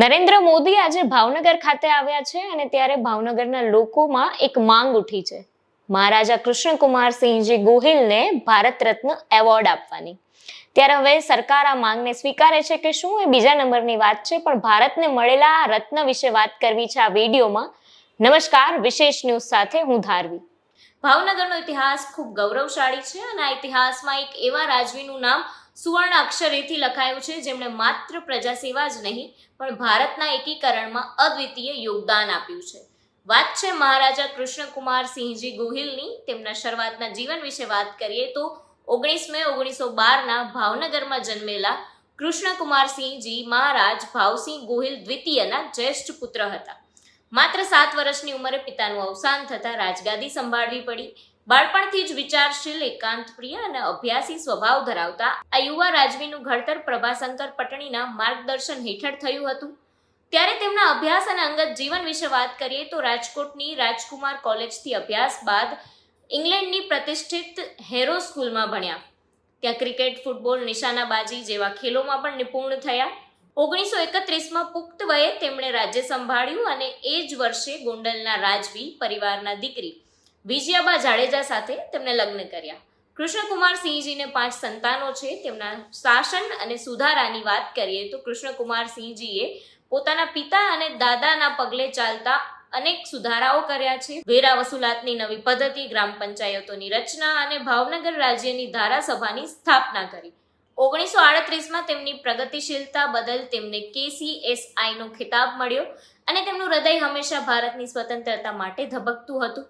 નરેન્દ્ર મોદી આજે ભાવનગર ખાતે આવ્યા છે અને ત્યારે ભાવનગરના લોકોમાં એક માંગ ઉઠી છે. મહારાજા કૃષ્ણકુમાર સિંહજી ગોહિલને ભારત રત્ન એવોર્ડ આપવાની. ત્યારે હવે સરકાર આ માંગને સ્વીકારે છે કે શું એ બીજા નંબરની વાત છે, પણ ભારતને મળેલા રત્ન વિશે વાત કરવી છે આ વિડીયોમાં. નમસ્કાર, વિશેષ ન્યૂઝ સાથે હું ધારવી. ભાવનગરનો ઇતિહાસ ખૂબ ગૌરવશાળી છે અને આ ઇતિહાસમાં એક એવા રાજવીનું નામ સુવર્ણ અક્ષરેથી લખાયું છે. જેમણે માત્ર પ્રજા સેવા જ નહીં, પણ ભારતના એકીકરણમાં અદ્વિતીય યોગદાન આપ્યું છે. વાત છે મહારાજા કૃષ્ણકુમાર સિંહજી ગોહિલની. તેમના શરૂઆતના જીવન વિશે વાત કરીએ તો ઓગણીસ મે ઓગણીસો બારના ભાવનગરમાં જન્મેલા કૃષ્ણકુમાર સિંહજી મહારાજ ભાવસિંહ ગોહિલ દ્વિતીયના જ્યેષ્ઠ પુત્ર હતા. માત્ર સાત વર્ષની ઉંમરે પિતાનું અવસાન થતાં રાજગાદી સંભાળવી પડી. બાળપણથી જ વિચારશીલ એકાંત પ્રિય અને અભ્યાસી સ્વભાવ ધરાવતા આ યુવા રાજવીનું ઘડતર પ્રભાશંકર પટણીના માર્ગદર્શન હેઠળ થયું હતું. ત્યારે તેમના અભ્યાસ અને અંગત જીવન વિશે વાત કરીએ તો રાજકોટની રાજકુમાર કોલેજથી અભ્યાસ બાદ ઇંગ્લેન્ડની પ્રતિષ્ઠિત હેરો સ્કૂલમાં ભણ્યા. ત્યાં ક્રિકેટ, ફૂટબોલ, નિશાનાબાજી જેવા ખેલોમાં પણ નિપુણ થયા. ઓગણીસો એકત્રીસમાં પુખ્ત વયે તેમણે રાજ્ય સંભાળ્યું અને એ જ વર્ષે ગોંડલના રાજવી પરિવારના દીકરી વિજયાબા જાડેજા સાથે તેમણે લગ્ન કર્યા. કૃષ્ણકુમાર સિંહજીને પાંચ સંતાનો છે. તેમના શાસન અને સુધારાની વાત કરીએ તો કૃષ્ણકુમાર સિંહજીએ પોતાના પિતા અને દાદાના પગલે ચાલતા અનેક સુધારાઓ કર્યા છે. વેરા વસૂલાતની નવી પદ્ધતિ, ગ્રામ પંચાયતોની રચના અને ભાવનગર રાજ્યની ધારાસભાની સ્થાપના કરી. ઓગણીસો આડત્રીસમાં તેમની પ્રગતિશીલતા બદલ તેમને કેસીએસઆઈનો ખિતાબ મળ્યો અને તેમનું હૃદય હંમેશા ભારતની સ્વતંત્રતા માટે ધબકતું હતું.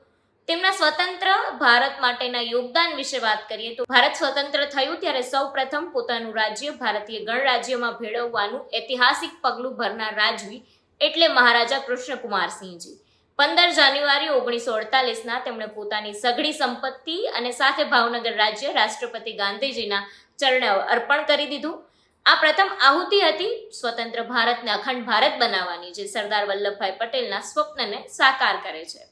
તેમના સ્વતંત્ર ભારત માટેના યોગદાન વિશે વાત કરીએ તો ભારત સ્વતંત્ર થયું ત્યારે સૌ પ્રથમ પોતાનું રાજ્ય ભારતીય ગણરાજ્યમાં ભેળવવાનું ઐતિહાસિક પગલું ભરનાર રાજવી એટલે મહારાજા કૃષ્ણકુમારસિંહજી પંદર જાન્યુઆરી ઓગણીસો અડતાલીસના તેમણે પોતાની સઘળી સંપત્તિ અને સાથે ભાવનગર રાજ્ય રાષ્ટ્રપતિ ગાંધીજીના ચરણે અર્પણ કરી દીધું. આ પ્રથમ આહુતિ હતી સ્વતંત્ર ભારતને અખંડ ભારત બનાવવાની, જે સરદાર વલ્લભભાઈ પટેલના સ્વપ્નને સાકાર કરે છે.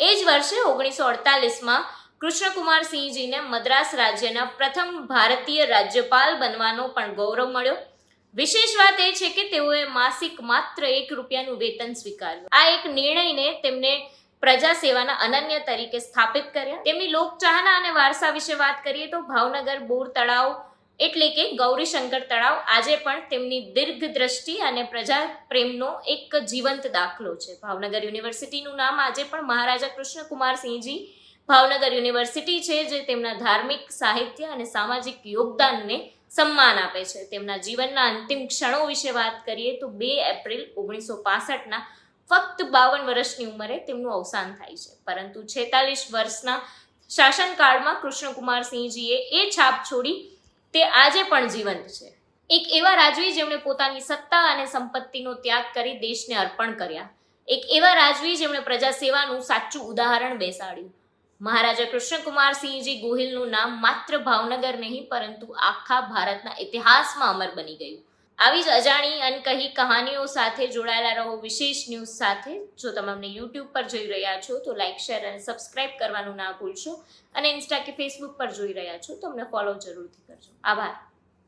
એ જ વર્ષે ઓગણીસો અડતાલીસમાં કૃષ્ણકુમાર સિંહજીને મદ્રાસ રાજ્યના પ્રથમ ભારતીય રાજ્યપાલ બનવાનો પણ ગૌરવ મળ્યો. વિશેષ વાત એ છે કે તેઓએ માસિક માત્ર એક રૂપિયાનું વેતન સ્વીકાર્યું. આ એક નિર્ણયને તેમને પ્રજા સેવાના અનન્ય તરીકે સ્થાપિત કર્યા. તેમની લોકચાહના અને વારસા વિશે વાત કરીએ તો ભાવનગર બોર તળાવ એટલે કે ગૌરીશંકર તળાવ આજે પણ તેમની દીર્ઘ દ્રષ્ટિ અને પ્રજા પ્રેમનો એક જીવંત દાખલો છે. ભાવનગર યુનિવર્સિટીનું નામ આજે પણ મહારાજા કૃષ્ણકુમારસિંહજી ભાવનગર યુનિવર્સિટી છે, જે તેમના ધાર્મિક, સાહિત્ય અને સામાજિક યોગદાનને સન્માન આપે છે. તેમના જીવનના અંતિમ ક્ષણો વિશે વાત કરીએ તો બે એપ્રિલ ઓગણીસો પાસઠના ફક્ત બાવન વર્ષની ઉંમરે તેમનું અવસાન થાય છે. પરંતુ છેતાલીસ વર્ષના શાસનકાળમાં કૃષ્ણકુમાર સિંહજીએ એ છાપ છોડી તે આજે પણ જીવંત છે. એક એવા રાજવી જેમણે પોતાની સત્તા અને સંપત્તિનો ત્યાગ કરી દેશને અર્પણ કર્યા. એક એવા રાજવી જેમણે પ્રજા સેવાનું સાચું ઉદાહરણ બેસાડ્યું. મહારાજા કૃષ્ણકુમાર સિંહજી ગોહિલનું નામ માત્ર ભાવનગર નહીં, પરંતુ આખા ભારતના ઇતિહાસમાં અમર બની ગયું. આવી જ અજાણી અનકહી કહાનીઓ સાથે જોડાયેલા રહો. વિશેષ ન્યૂઝ સાથે જો તમે અમને યુટ્યુબ પર જોઈ રહ્યા છો, તો લાઇક શેર અને સબસ્ક્રાઇબ કરવાનું ના ભૂલશો. અને ઇન્સ્ટા કે ફેસબુક પર જોઈ રહ્યા છો, તો અમને ફોલો જરૂરથી કરજો. આભાર.